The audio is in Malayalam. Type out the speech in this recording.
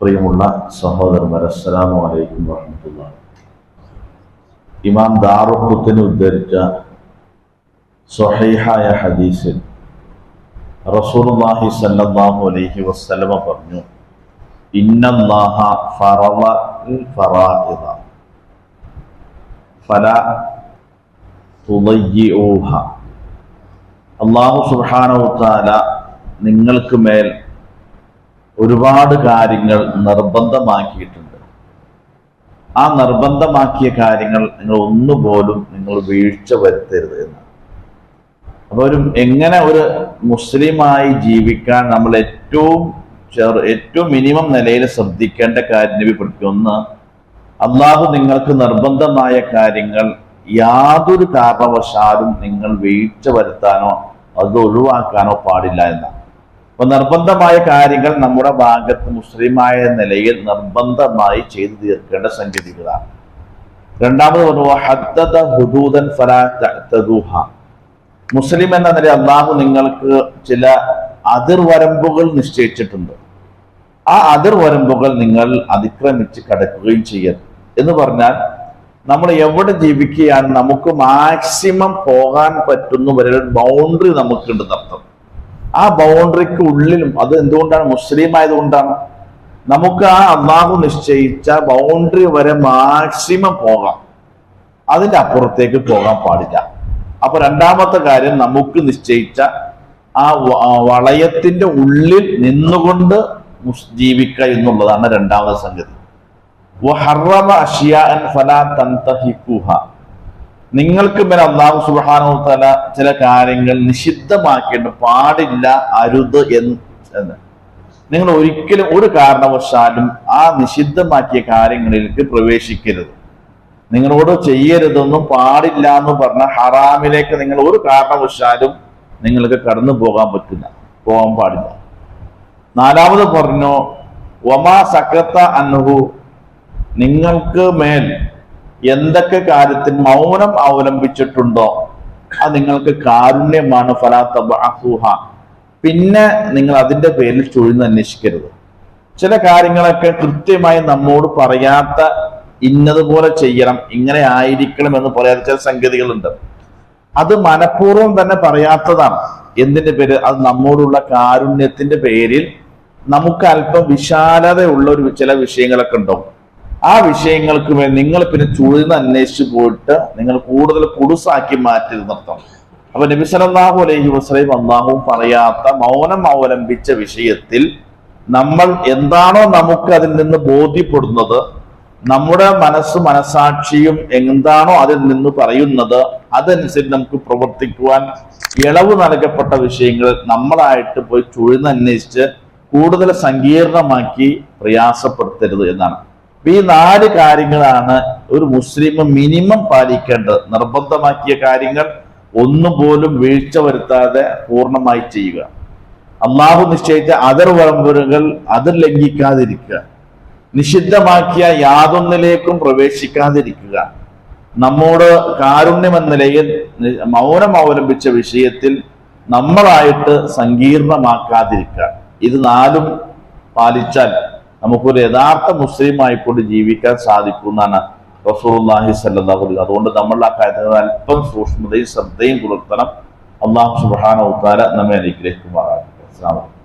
പ്രിയമുള്ള സഹോദരന്മാർ അസ്സലാമു അലൈക്കും വറഹമത്തുള്ള ഇമാം ദാറുഖുത്തിന് ഉദ്ധരിച്ച സ്വഹീഹായ ഹദീസിൽ റസൂലുള്ളാഹി സല്ലല്ലാഹു അലൈഹി വസല്ലമ പറഞ്ഞു ഇന്നല്ലാഹ ഫറള ഫറാഇദ ഫല തുളയ്യിഊഹ. അള്ളാഹു സുബ്ഹാനഹു തആല നിങ്ങൾക്ക് മേൽ ഒരുപാട് കാര്യങ്ങൾ നിർബന്ധമാക്കിയിട്ടുണ്ട്. ആ നിർബന്ധമാക്കിയ കാര്യങ്ങൾ നിങ്ങൾ ഒന്നുപോലും നിങ്ങൾ വീഴ്ച വരുത്തരുത് എന്ന് അപ്പോൾ ഒരു എങ്ങനെ ഒരു മുസ്ലിമായി ജീവിക്കാൻ നമ്മൾ ഏറ്റവും ചെറു ഏറ്റവും മിനിമം നിലയിൽ ശ്രദ്ധിക്കേണ്ട കാര്യം നബി ഒന്ന് അള്ളാഹു നിങ്ങൾക്ക് നിർബന്ധമായ കാര്യങ്ങൾ യാതൊരു കാരണവശാലും നിങ്ങൾ വീഴ്ച വരുത്താനോ അത് ഒഴിവാക്കാനോ പാടില്ല എന്നാണ്. അപ്പൊ നിർബന്ധമായ കാര്യങ്ങൾ നമ്മുടെ ഭാഗത്ത് മുസ്ലിമായ നിലയിൽ നിർബന്ധമായി ചെയ്തു തീർക്കേണ്ട സംഗതികളാണ്. രണ്ടാമത് പറഞ്ഞു മുസ്ലിം എന്ന നിലയിൽ അള്ളാഹു നിങ്ങൾക്ക് ചില അതിർവരമ്പുകൾ നിശ്ചയിച്ചിട്ടുണ്ട്. ആ അതിർവരമ്പുകൾ നിങ്ങൾ അതിക്രമിച്ച് കടക്കുകയും ചെയ്യരുത്. എന്ന് പറഞ്ഞാൽ നമ്മൾ എവിടെ ജീവിക്കുകയാണ് നമുക്ക് മാക്സിമം പോകാൻ പറ്റുന്ന വരെ ബൗണ്ടറി നമുക്കുണ്ട് അർത്ഥം ആ ബൗണ്ടറിക്ക് ഉള്ളിലും അത് എന്തുകൊണ്ടാണ്? മുസ്ലിം ആയതുകൊണ്ടാണ് നമുക്ക് ആ അള്ളാഹു നിശ്ചയിച്ച ബൗണ്ടറി വരെ മാക്സിമം പോകാം. അതിന്റെ അപ്പുറത്തേക്ക് പോകാൻ പാടില്ല. അപ്പൊ രണ്ടാമത്തെ കാര്യം നമുക്ക് നിശ്ചയിച്ച ആ വളയത്തിന്റെ ഉള്ളിൽ നിന്നുകൊണ്ട് ജീവിക്കുക എന്നുള്ളതാണ് രണ്ടാമത്തെ സംഗതി. ഹറമ ഫലാ നിങ്ങൾക്ക് മേലെ അള്ളാഹു സുബ്ഹാനഹു തആല ചില കാര്യങ്ങൾ നിഷിദ്ധമാക്കേണ്ട പാടില്ല അരുത് എന്ന്. നിങ്ങൾ ഒരിക്കലും ഒരു കാരണവശാലും ആ നിഷിദ്ധമാക്കിയ കാര്യങ്ങളിലേക്ക് പ്രവേശിക്കരുത്. നിങ്ങളോട് ചെയ്യരുതെന്നും പാടില്ല എന്ന് പറഞ്ഞ ഹറാമിലേക്ക് നിങ്ങൾ ഒരു കാരണവശാലും നിങ്ങൾക്ക് കടന്നു പോകാൻ പറ്റില്ല. പോകാൻ പാടില്ല. നാലാമത് പറഞ്ഞു ഒമാ സക്കത്ത അൻഹു. നിങ്ങൾക്ക് മേൽ എന്തൊക്കെ കാര്യത്തിൽ മൗനം അവലംബിച്ചിട്ടുണ്ടോ അത് നിങ്ങൾക്ക് കാരുണ്യമാണ്. ഫലാത്ത അസൂഹ പിന്നെ നിങ്ങൾ അതിന്റെ പേരിൽ ചുഴിന്ന് അന്വേഷിക്കരുത്. ചില കാര്യങ്ങളൊക്കെ കൃത്യമായി നമ്മോട് പറയാത്ത ഇന്നതുപോലെ ചെയ്യണം ഇങ്ങനെ ആയിരിക്കണം എന്ന് പറയാത്ത ചില സംഗതികളുണ്ട്. അത് മനഃപൂർവം തന്നെ പറയാത്തതാണ്. എന്തിന്റെ പേര്? അത് നമ്മോടുള്ള കാരുണ്യത്തിന്റെ പേരിൽ നമുക്ക് അല്പം വിശാലതയുള്ള ഒരു ചില വിഷയങ്ങളൊക്കെ ഉണ്ടാവും. ആ വിഷയങ്ങൾക്ക് മേൽ നിങ്ങൾ പിന്നെ ചുഴിന്ന് അന്വേഷിച്ചു പോയിട്ട് നിങ്ങൾ കൂടുതൽ കുടുസാക്കി മാറ്റി നിർത്തണം. അപ്പൊ നബിസലാഹു അലൈഹി വസല്ലം അള്ളാഹുവും പറയാത്ത മൗനം അവലംബിച്ച വിഷയത്തിൽ നമ്മൾ എന്താണോ നമുക്ക് അതിൽ നിന്ന് ബോധ്യപ്പെടുന്നത് നമ്മുടെ മനസ്സ് മനസാക്ഷിയും എന്താണോ അതിൽ നിന്ന് പറയുന്നത് അതനുസരിച്ച് നമുക്ക് പ്രവർത്തിക്കുവാൻ ഇളവ് നൽകപ്പെട്ട വിഷയങ്ങൾ നമ്മളായിട്ട് പോയി ചുഴിന്നന്വേഷിച്ച് കൂടുതൽ സങ്കീർണമാക്കി പ്രയാസപ്പെടുത്തരുത് എന്നാണ്. ഈ നാല് കാര്യങ്ങളാണ് ഒരു മുസ്ലിം മിനിമം പാലിക്കേണ്ടത്. നിർബന്ധമാക്കിയ കാര്യങ്ങൾ ഒന്നുപോലും വീഴ്ച വരുത്താതെ പൂർണമായി ചെയ്യുക. അള്ളാഹു നിശ്ചയിച്ച അതിർവരമ്പുകൾ അതിർ ലംഘിക്കാതിരിക്കുക. നിഷിദ്ധമാക്കിയ യാതൊന്നിലേക്കും പ്രവേശിക്കാതിരിക്കുക. നമ്മോട് കാരുണ്യം എന്ന നിലയിൽ മൗനം അവലംബിച്ച വിഷയത്തിൽ നമ്മളായിട്ട് സങ്കീർണമാക്കാതിരിക്കുക. ഇത് നാലും പാലിച്ചാൽ നമുക്കൊരു യഥാർത്ഥ മുസ്ലിം ആയിക്കൊണ്ട് ജീവിക്കാൻ സാധിക്കും എന്നാണ് റസൂലുള്ളാഹി സല്ലാഹുലി. അതുകൊണ്ട് നമ്മൾ ആ കാര്യത്തിൽ അല്പം സൂക്ഷ്മതയും ശ്രദ്ധയും പുലർത്തണം അള്ളാഹു സുബാന ഉത്താര നമ്മെ അനുഗ്രഹിക്കുമാറാകട്ടെ അലൈക്കും